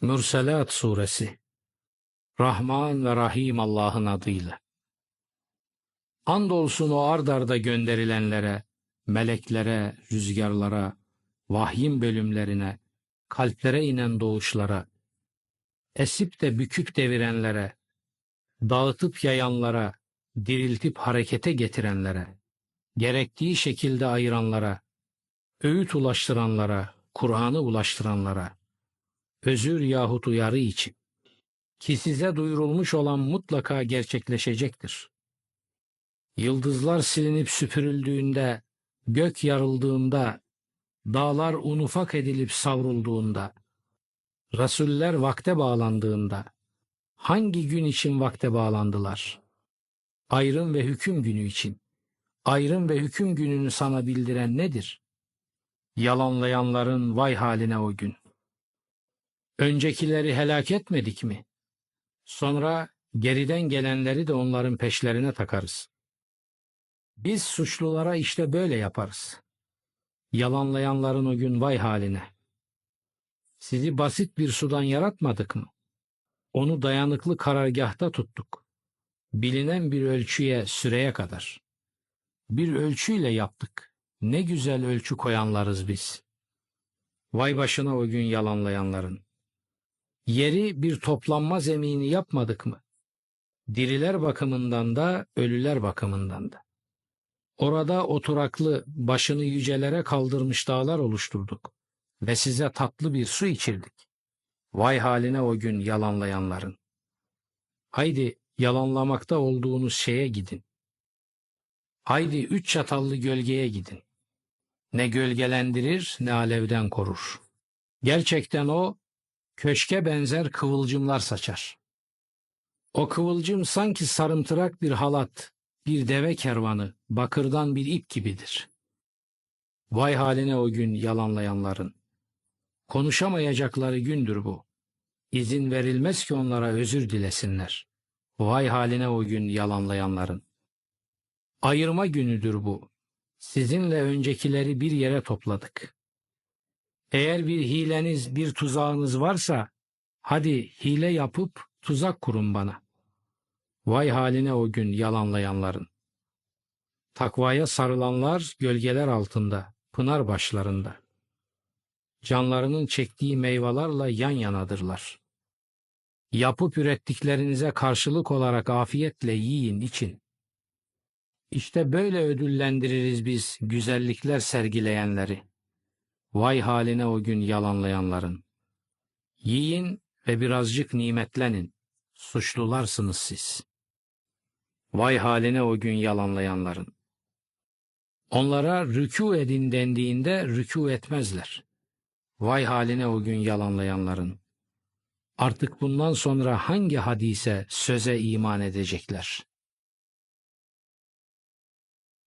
Mürselat Suresi Rahman ve Rahim Allah'ın adıyla. Andolsun o ard arda gönderilenlere, meleklere, rüzgarlara, vahyin bölümlerine, kalplere inen doğuşlara, esip de büküp devirenlere, dağıtıp yayanlara, diriltip harekete getirenlere, gerektiği şekilde ayıranlara, öğüt ulaştıranlara, Kur'an'ı ulaştıranlara, özür yahut uyarı için ki size duyurulmuş olan mutlaka gerçekleşecektir. Yıldızlar silinip süpürüldüğünde, gök yarıldığında, dağlar un ufak edilip savrulduğunda, rasuller vakte bağlandığında, hangi gün için vakte bağlandılar? Ayrım ve hüküm günü için. Ayrım ve hüküm gününü sana bildiren nedir? Yalanlayanların vay haline o gün. Öncekileri helak etmedik mi? Sonra geriden gelenleri de onların peşlerine takarız. Biz suçlulara işte böyle yaparız. Yalanlayanların o gün vay haline. Sizi basit bir sudan yaratmadık mı? Onu dayanıklı karargahta tuttuk. Bilinen bir ölçüye, süreye kadar. Bir ölçüyle yaptık. Ne güzel ölçü koyanlarız biz. Vay başına o gün yalanlayanların. Yeri bir toplanma zemini yapmadık mı? Diriler bakımından da, ölüler bakımından da. Orada oturaklı, başını yücelere kaldırmış dağlar oluşturduk ve size tatlı bir su içirdik. Vay haline o gün yalanlayanların. Haydi yalanlamakta olduğunuz şeye gidin. Haydi üç çatallı gölgeye gidin. Ne gölgelendirir ne alevden korur. Gerçekten o köşke benzer kıvılcımlar saçar. O kıvılcım sanki sarımtırak bir halat, bir deve kervanı, bakırdan bir ip gibidir. Vay haline o gün yalanlayanların. Konuşamayacakları gündür bu. İzin verilmez ki onlara özür dilesinler. Vay haline o gün yalanlayanların. Ayırma günüdür bu. Sizinle öncekileri bir yere topladık. Eğer bir hileniz, bir tuzağınız varsa, hadi hile yapıp tuzak kurun bana. Vay haline o gün yalanlayanların. Takvaya sarılanlar gölgeler altında, pınar başlarında. Canlarının çektiği meyvelerle yan yanadırlar. Yapıp ürettiklerinize karşılık olarak afiyetle yiyin için. İşte böyle ödüllendiririz biz güzellikler sergileyenleri. Vay haline o gün yalanlayanların. Yiyin ve birazcık nimetlenin. Suçlularsınız siz. Vay haline o gün yalanlayanların. Onlara rükû edin dendiğinde rükû etmezler. Vay haline o gün yalanlayanların. Artık bundan sonra hangi hadise, söze iman edecekler?